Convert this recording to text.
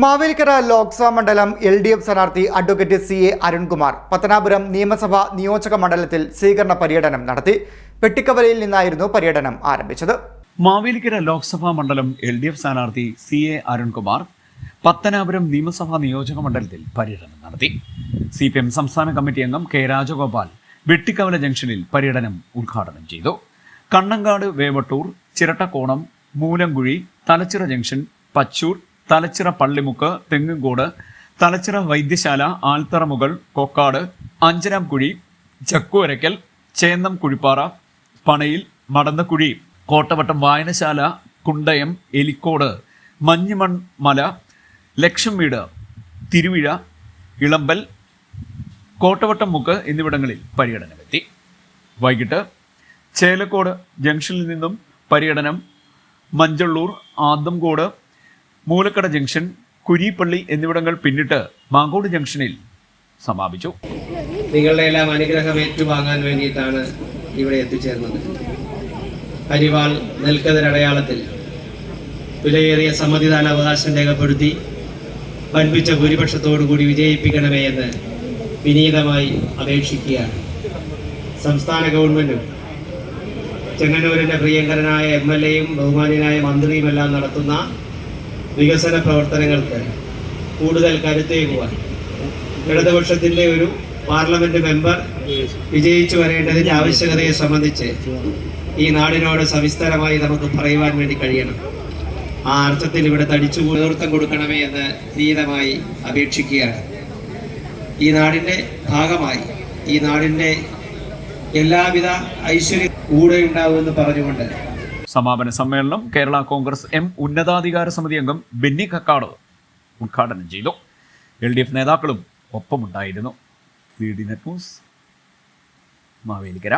മാവേലിക്കര ലോക്സഭാ മണ്ഡലം L D F സ്ഥാനാർത്ഥി advocate C A Arunkumar Pathanapuram നിയമസഭാ നിയോജക മണ്ഡലത്തിൽ സ്വീകരണ പര്യടനം നടത്തി പെട്ടിക്കവലയിൽ നിന്നായിരുന്നു പര്യടനം ആരംഭിച്ചത്. മാവേലിക്കര ലോക്സഭാ മണ്ഡലം എൽ ഡി എഫ് സ്ഥാനാർത്ഥി സി എ അരുൺകുമാർ പത്തനാപുരം നിയമസഭാ നിയോജക മണ്ഡലത്തിൽ പര്യടനം നടത്തി. സി പി എം സംസ്ഥാന കമ്മിറ്റി അംഗം കെ രാജഗോപാൽ വെട്ടിക്കവല ജംഗ്ഷനിൽ പര്യടനം ഉദ്ഘാടനം ചെയ്തു. കണ്ണങ്കാട് വേവട്ടൂർ ചിരട്ടക്കോണം മൂലങ്കുഴി തലച്ചിറ ജംഗ്ഷൻ പച്ചൂർ തലച്ചിറ പള്ളിമുക്ക് തെങ്ങുംകോട് തലച്ചിറ വൈദ്യശാല ആൽത്തറമുകൾ കൊക്കാട് അഞ്ചനാംകുഴി ചക്കുവരയ്ക്കൽ ചേന്നം കുഴിപ്പാറ പണയിൽ മടന്നക്കുഴി കോട്ടവട്ടം വായനശാല കുണ്ടയം എലിക്കോട് മഞ്ഞുമൺ മല ലക്ഷം വീട് തിരുവിഴ ഇളമ്പൽ കോട്ടവട്ടം മുക്ക് എന്നിവിടങ്ങളിൽ പര്യടനമെത്തി. വൈകിട്ട് ചേലക്കോട് ജംഗ്ഷനിൽ നിന്നും പര്യടനം മഞ്ചള്ളൂർ ആദംകോട് മൂലക്കട ജംഗ്ഷൻ കുരിപ്പള്ളി എന്നിവിടങ്ങൾ പിന്നിട്ട് മാങ്കോട് ജംഗ്ഷനിൽ സമാപിച്ചു. നിങ്ങളുടെ എല്ലാം അനുഗ്രഹം ഏറ്റുവാങ്ങാൻ വേണ്ടിയിട്ടാണ് ഇവിടെ എത്തിച്ചേർന്നത്. അരിവാൾ നെൽക്കതിരടയാളത്തിൽ വിലയേറിയ സമ്മതിദാന അവകാശം രേഖപ്പെടുത്തി വൻപിച്ച ഭൂരിപക്ഷത്തോടുകൂടി വിജയിപ്പിക്കണമേ എന്ന് വിനീതമായി അപേക്ഷിക്കുകയാണ്. സംസ്ഥാന ഗവൺമെന്റും ചെങ്ങന്നൂരിന്റെ പ്രിയങ്കരനായ എം എൽ എയും ബഹുമാന്യനായ മന്ത്രിയുമെല്ലാം നടത്തുന്ന വികസന പ്രവർത്തനങ്ങൾക്ക് കൂടുതൽ കരുത്തേകുവാൻ. ഇടതുപക്ഷത്തിന്റെ ഒരു പാർലമെന്റ് മെമ്പർ വിജയിച്ചു വരേണ്ടതിന്റെ ആവശ്യകതയെ സംബന്ധിച്ച് ഈ നാടിനോട് സവിസ്തരമായി നമുക്ക് പറയുവാൻ വേണ്ടി കഴിയണം. ആ അർത്ഥത്തിൽ ഇവിടെ തടിച്ചു നേതൃത്വം കൊടുക്കണമേ എന്ന് വിനീതമായി അപേക്ഷിക്കുകയാണ്. ഈ നാടിന്റെ ഭാഗമായി ഈ നാടിന്റെ എല്ലാവിധ ഐശ്വര്യം കൂടെ ഉണ്ടാവുമെന്ന് പറഞ്ഞുകൊണ്ട് സമാപന സമ്മേളനം കേരള കോൺഗ്രസ് എം ഉന്നതാധികാര സമിതി അംഗം ബെന്നി കക്കാട് ഉദ്ഘാടനം ചെയ്തു. എൽ ഡി എഫ് നേതാക്കളും ഒപ്പമുണ്ടായിരുന്നു. മാവേലിക്കര.